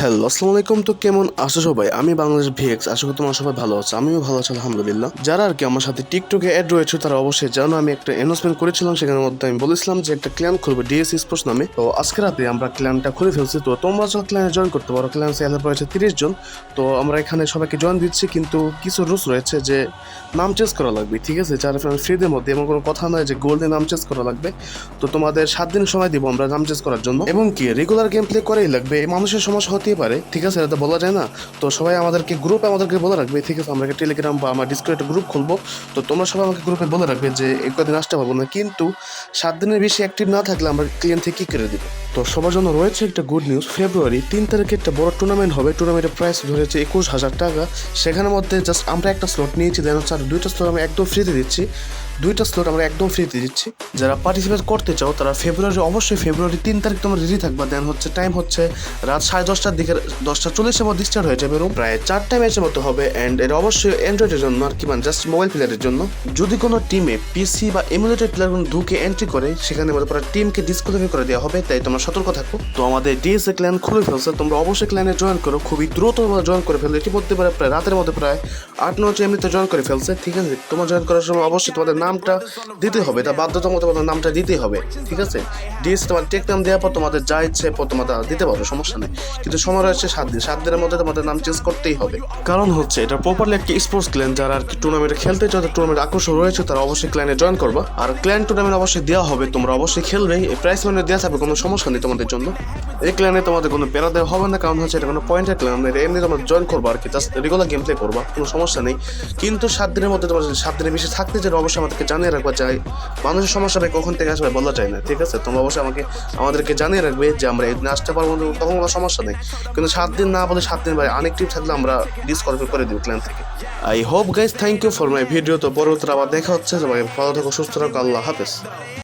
Hello, আসসালামু আলাইকুম। তো কেমন আছো সবাই? আমি বাংলাদেশ ভিএক্স। আশা করি তোমরা সবাই ভালো আছো। আমিও ভালো আছি, আলহামদুলিল্লাহ। যারা আর কি আমার সাথে টিকটকে অ্যাড রয়েছে, তারা অবশ্যই জানো আমি একটা অ্যানাউন্সমেন্ট করেছিলাম। সেখানের মধ্যে আমি বলেছিলাম যে একটা ক্ল্যান খুলবে ডিএস স্পোর্টস নামে। তো আজকে রাতে আমরা ক্ল্যানটা খুলে ফেলছি। তো তোমরা যখন ক্ল্যানে জয়েন করতে পারো ক্ল্যান সেলার রয়েছে তিরিশ জন। তো আমরা এখানে সবাইকে জয়েন দিচ্ছি, কিন্তু কিছু রুলস রয়েছে যে নাম চেঞ্জ করা লাগবে, ঠিক আছে? যারা ফ্রিদের মধ্যে এমন কোনো কথা নয় যে গোল্ডে নাম চেঞ্জ করা লাগবে। তো তোমাদের সাত দিন সময় দিব আমরা নাম চেঞ্জ করার জন্য। এবং কি রেগুলার গেম প্লে করেই লাগবে। মানুষের সমস্যা হতেই পারে, ঠিক আছে? এটা বলা যায় না। তো সবাই আমাদেরকে গ্রুপে আমাদেরকে বলে রাখবে, ঠিক আছে? আমরা টেলিগ্রাম বা আমার ডিসকো একটা গ্রুপ খুলবো? তো তোমরা সবাই আমাকে গ্রুপে বলে রাখবে যে এক কদিন আসতে পারব না। কিন্তু সাত দিনের বেশি অ্যাক্টিভ না থাকলে আমরা ক্লিয়েন্ট থেকে কী করে দিব? তো সবার জন্য রয়েছে একটা গুড নিউজ ফেব্রুয়ারি তিন তারিখে একটা বড় টুর্নামেন্ট হবে। টুর্নামেন্টের প্রাইস ধরেছে একুশ হাজার টাকা। সেখানের মধ্যে জাস্ট আমরা একটা স্লট নিয়েছি, দেন হচ্ছে আর দুইটা স্লট আমরা একদম ফ্রিতে দিচ্ছি। দুইটা স্লট আমরা একদম ফ্রিতে দিচ্ছি। যারা পার্টিসিপেট করতে চাও, তারা ফেব্রুয়ারি অবশ্যই ফেব্রুয়ারি তিন তারিখ তোমরা রেডি থাকবা। দেন হচ্ছে টাইম হচ্ছে রাত সাড়ে দশটার দিকে, দশটা চল্লিশের মধ্যে স্টার্ট হয়ে যাবে প্রায় চারটা ম্যাচের মতো হবে অ্যান্ড এটা অবশ্যই অ্যান্ড্রয়েডের জন্য আর কি মানে জাস্ট মোবাইল প্লেয়ারের জন্য। যদি কোনো টিমে পিসি বা এমুলেটেড প্লেয়ার কোনো ঢুকে এন্ট্রি করে, সেখানে মধ্যে টিমকে ডিসকোয়ালিফাই করে দেওয়া হবে। তাই তোমরা সতর্ক থাকো। তো আমাদের ডিএসএ ক্ল্যান খুলে ফেলছে, তোমরা অবশ্যই ক্ল্যানে জয়েন করো, খুবই দ্রুত জয়েন করে ফেলো এটি বলতে পারে প্রায় রাতের মধ্যে প্রায় আট, নয় এমনিতে জয়েন করে ফেলছে, ঠিক আছে? তোমার জয়েন করার সময় অবশ্যই তোমাদের নামটা দিতে হবে তা বাধ্যতামূলক তোমাদের নামটা দিতেই হবে, ঠিক আছে? ডিএস তোমার টেক নাম দেওয়ার পর তোমাদের যা ইচ্ছে পর তোমাদের দিতে পারো সমস্যা নেই। কিন্তু সময় রয়েছে সাত দিন, সাত দিনের মধ্যে তোমাদের নাম চেঞ্জ করতেই হবে। কারণ হচ্ছে, এটা প্রপারলি একটা স্পোর্টস ক্ল্যান যারা আর কি টুর্নামেন্টে খেলতে চাও টুর্নামেন্ট আকর্ষণ রয়েছে, তারা অবশ্যই ক্ল্যানে জয়েন করবা। আর ক্ল্যান টুর্নামেন্ট অবশ্যই দেওয়া হবে, তোমরা অবশ্যই খেলবে, এই প্রাইস মানে দেওয়া থাকবে, কোনো সমস্যা নেই। তোমাদের জন্য। এই ক্ল্যানে তোমাদের কোনো প্যারা দেওয়া হবে না, কারণ হচ্ছে এটা কোনো পয়েন্টের ক্ল্যান এটা এমনি তোমরা জয়েন করব আর কি জাস্ট রেগুলার গেম প্লে করবা, কোনো সমস্যা নেই। কিন্তু সাত দিনের মধ্যে তোমার সাত দিনের বেশি থাকতে চাই অবশ্যই আমাদেরকে জানিয়ে রাখবা চাই মানুষের সমস্যা ভাই কখন থেকে আসবে বলা যায় না, ঠিক আছে? তোমরা অবশ্যই আমাকে, আমাদেরকে জানিয়ে রাখবে যে আমরা এই দিন আসতে পারব তখন কোনো সমস্যা নেই। কিন্তু সাত দিন না বলে সাত দিন ভাই আনেকটিভ থাকলে আমরা ডিসকোয়ালিফাই করে দিব ক্ল্যান থেকে। I hope guys thank you for my video তো পরবর্তীতে আবার দেখা হচ্ছে ভালো থাকো, সুস্থ থাকো, আল্লাহ হাফেজ।